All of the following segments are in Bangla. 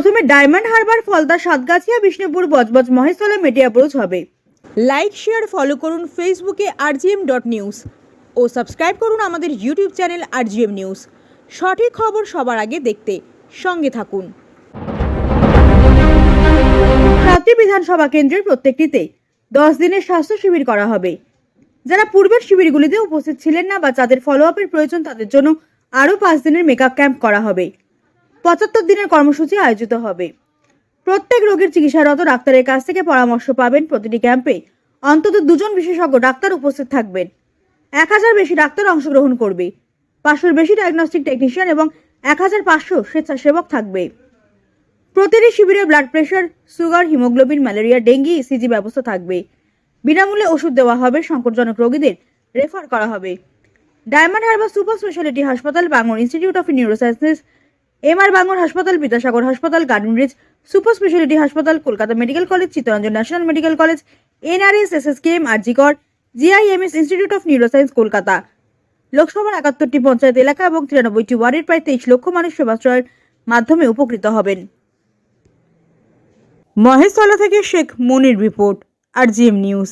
প্রথমে ডায়মন্ড হারবার, ফলদা, সাতগাছিয়া, বিষ্ণুপুর, বজবজ, মহেশতলা, মেটিয়া ব্রোজ হবে। লাইক, শেয়ার, ফলো করুন ফেসবুকে আরজিএম ডট নিউজ ও সাবস্ক্রাইব করুন আমাদের ইউটিউব চ্যানেল আরজিএম নিউজ। সঠিক খবর সবার আগে দেখতে সঙ্গে থাকুন। সাতটি বিধানসভা কেন্দ্রের প্রত্যেকটিতে দশ দিনের স্বাস্থ্য শিবির করা হবে। যারা পূর্বের শিবিরগুলিতে উপস্থিত ছিলেন না বা যাদের ফলো আপের প্রয়োজন তাদের জন্য আরও পাঁচ দিনের মেকআপ ক্যাম্প করা হবে। পঁচাত্তর দিনের কর্মসূচি আয়োজিত হবে। প্রত্যেক রোগীর চিকিৎসারত ডাক্তারের কাছ থেকে পরামর্শ পাবেন প্রতিটি ক্যাম্পে। অন্তত দুজন বিশেষজ্ঞ ডাক্তার উপস্থিত থাকবেন। এক হাজার বেশি ডাক্তার অংশগ্রহণ করবে। পাঁচশোর বেশি ডায়াগনস্টিক টেকনিশিয়ান এবং এক হাজার পাঁচশো স্বেচ্ছাসেবক থাকবে। প্রতিটি শিবিরে blood pressure sugar haemoglobin malaria dengue ECG ব্যবস্থা থাকবে। বিনামূল্যে ওষুধ দেওয়া হবে, সংকটজনক রোগীদের রেফার করা হবে। ডায়মন্ড হারবার সুপার স্পেশালিটি হাসপাতাল Bangur institute of neurosciences M R Bangur হাসপাতাল, বিদ্যাসাগর হাসপাতাল, গার্ডেন ব্রিজ, সুপার স্পেশালিটি হাসপাতাল, Kolkata medical college, Chittaranjan national medical college, NRS R RG Kar, GIMS institute of neuroscience, Kolkata. লোকসভার একাত্তরটি পঞ্চায়েত এলাকা এবং তিরানব্বইটি ওয়ার্ডের প্রায় তেইশ লক্ষ মানুষ সেবাশ্রয়ের মাধ্যমে উপকৃত হবেন। মহেশতলা থেকে Sheikh Monir report R GM news.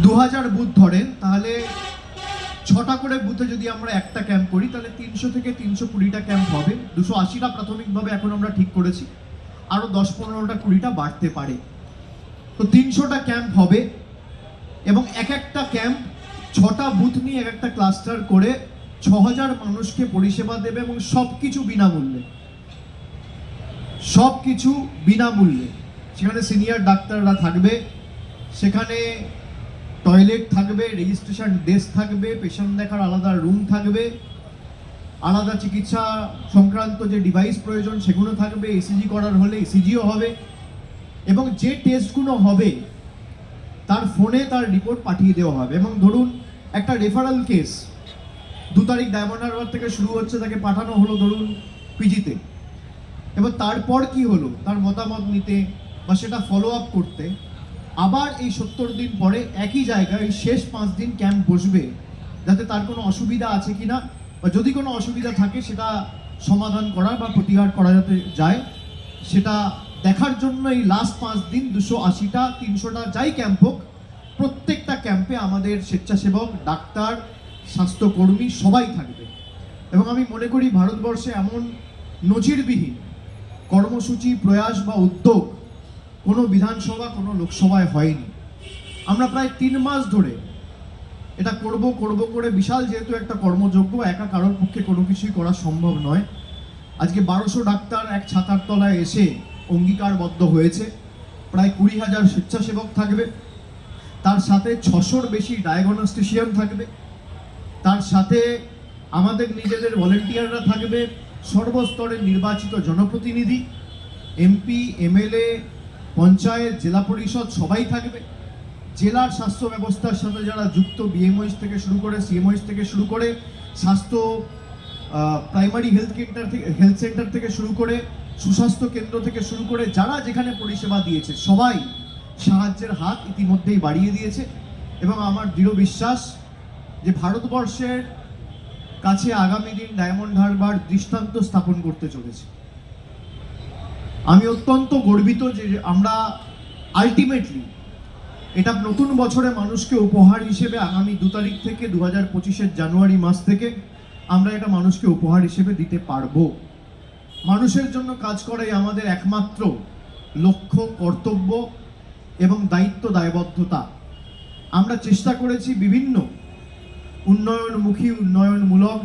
দু হাজার বুথ ধরেন, তাহলে ছটা করে বুথে যদি আমরা একটা ক্যাম্প করি, তাহলে তিনশো থেকে তিনশো কুড়িটা ক্যাম্প হবে। দুশো আশিটা প্রাথমিকভাবে এখন আমরা ঠিক করেছি। আরও দশ পনেরোটা কুড়িটা বাড়তে পারে। তো তিনশোটা ক্যাম্প হবে এবং এক একটা ক্যাম্প ছটা বুথ নিয়ে এক একটা ক্লাস্টার করে ছ হাজার মানুষকে পরিষেবা দেবে এবং সব কিছু বিনামূল্যে। সব কিছু বিনামূল্যে। সেখানে সিনিয়র ডাক্তাররা থাকবে। সেখানে টয়লেট থাকবে, রেজিস্ট্রেশন ডেস্ক থাকবে, পেশেন্ট দেখার আলাদা রুম থাকবে, আলাদা চিকিৎসা সংক্রান্ত যে ডিভাইস প্রয়োজন সেগুলো থাকবে, এসিজি করার হলে এসিজিও হবে এবং যে টেস্টগুলো হবে, তার ফোনে তার রিপোর্ট পাঠিয়ে দেওয়া হবে। এবং ধরুন, একটা রেফারেল কেস দু তারিখ ডায়মন্ড থেকে শুরু হচ্ছে, তাকে পাঠানো হলো ধরুন পিজিতে। এবার তারপর কি হলো? তার মতামত নিতে বা সেটা ফলো আপ করতে আবার এই সত্তর দিন পরে একই জায়গায় শেষ পাঁচ দিন ক্যাম্প বসবে। যাতে তার কোনো অসুবিধা আছে কিনা, বা যদি কোনো অসুবিধা থাকে, সেটা সমাধান করা বা প্রতিকার করা যাতে যায়, সেটা দেখার জন্য এই লাস্ট পাঁচ দিন দুশো আশিটা, তিনশোটা যাই ক্যাম্প হোক, প্রত্যেকটা ক্যাম্পে আমাদের স্বেচ্ছাসেবক, ডাক্তার, স্বাস্থ্যকর্মী সবাই থাকবে। এবং আমি মনে করি ভারতবর্ষে এমন নজিরবিহীন কর্মসূচি, প্রয়াস বা উদ্যোগ কোনো বিধানসভা, কোনো লোকসভায় হয়নি। আমরা প্রায় তিন মাস ধরে এটা করব করব করে বিশাল যেহেতু একটা কর্মযোগ্য একা কারোর পক্ষে কোনো কিছুই করা সম্ভব নয়। আজকে বারোশো ডাক্তার এক ছাতার তলায় এসে অঙ্গীকারবদ্ধ হয়েছে। প্রায় কুড়ি হাজার স্বেচ্ছাসেবক থাকবে। তার সাথে ছশোর বেশি ডায়াগনস্টিশিয়ান থাকবে। তার সাথে আমাদের নিজেদের ভলেন্টিয়াররা থাকবে। সর্বস্তরের নির্বাচিত জনপ্রতিনিধি এমপি এমএলএ পঞ্চায়েত, জেলা পরিষদ, সবাই থাকবে। জেলার স্বাস্থ্য ব্যবস্থার সাথে যারা যুক্ত বিএমওইস থেকে শুরু করে সিএমওইস থেকে শুরু করে, স্বাস্থ্য প্রাইমারি হেলথ কেন্দ্র থেকে হেলথ সেন্টার থেকে শুরু করে, সুস্বাস্থ্য কেন্দ্র থেকে শুরু করে, যারা যেখানে পরিষেবা দিয়েছে, সবাই সাহায্যের হাত ইতিমধ্যেই বাড়িয়ে দিয়েছে। এবং আমার দৃঢ় বিশ্বাস যে ভারতবর্ষের কাছে আগামী দিন ডায়মন্ড হারবার দৃষ্টান্ত স্থাপন করতে চলেছে। আমি অত্যন্ত গর্বিত যে আমরা আলটিমেটলি এটা নতুন বছরে মানুষকে উপহার হিসেবে আগামী দু তারিখ থেকে দু হাজার পঁচিশের জানুয়ারি মাস থেকে আমরা এটা মানুষকে উপহার হিসেবে দিতে পারব। মানুষের জন্য কাজ করাই আমাদের একমাত্র লক্ষ্য, কর্তব্য এবং দায়িত্ব দায়বদ্ধতা। আমরা চেষ্টা করেছি বিভিন্ন উন্নয়নমুখী, উন্নয়নমূলক,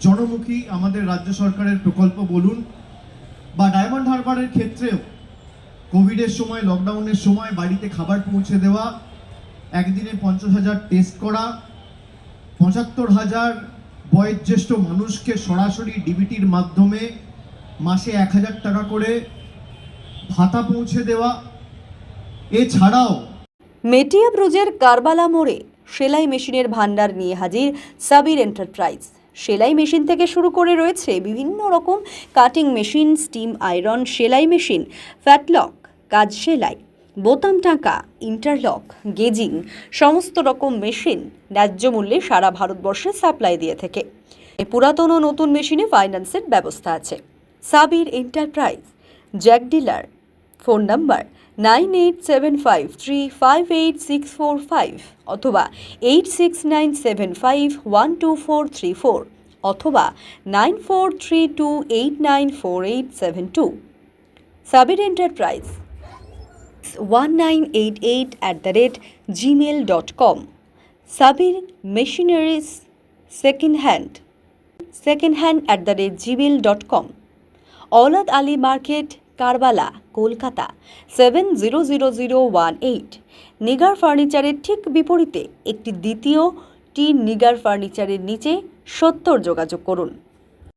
জনমুখী আমাদের রাজ্য সরকারের প্রকল্প বলুন বা ডায়মন্ড হারবারের ক্ষেত্রেও কোভিডের সময়, লকডাউনের সময় বাড়িতে খাবার পৌঁছে দেওয়া, একদিনে পঞ্চাশ হাজার টেস্ট করা, পঁচাত্তর হাজার বয়োজ্যেষ্ঠ মানুষকে সরাসরি ডিবিটির মাধ্যমে মাসে এক হাজার টাকা করে ভাতা পৌঁছে দেওয়া। এছাড়াও মেটিয়া ব্রুজের কারবালা মোড়ে সেলাই মেশিনের ভান্ডার নিয়ে হাজির সাবির এন্টারপ্রাইজ। সেলাই মেশিন থেকে শুরু করে রয়েছে বিভিন্ন রকম কাটিং মেশিন স্টিম আয়রন সেলাই মেশিন ফ্যাটলক কাজ সেলাই, বোতাম টাকা ইন্টারলক গেজিং, সমস্ত রকম মেশিন ন্যায্য মূল্যে সারা ভারতবর্ষে সাপ্লাই দিয়ে থাকে। এ পুরাতন ও নতুন মেশিনে ফাইন্যান্সের ব্যবস্থা আছে। Sabir enterprise jack dealer phone number nine eight seven five three five eight six four five অথবা eight six nine seven five one two four three four অথবা nine four three two eight nine four eight seven two Sabir enterprise one nine eight eight at the rate gmail dot com Sabir machineries second hand second hand at the rate gmail dot com অলদ Ali market Karbala, Kolkata seven zero zero zero one eight Nigar ফার্নিচারের ঠিক বিপরীতে একটি দ্বিতীয় টি নিগার ফার্নিচারের নিচে সত্তর যোগাযোগ করুন।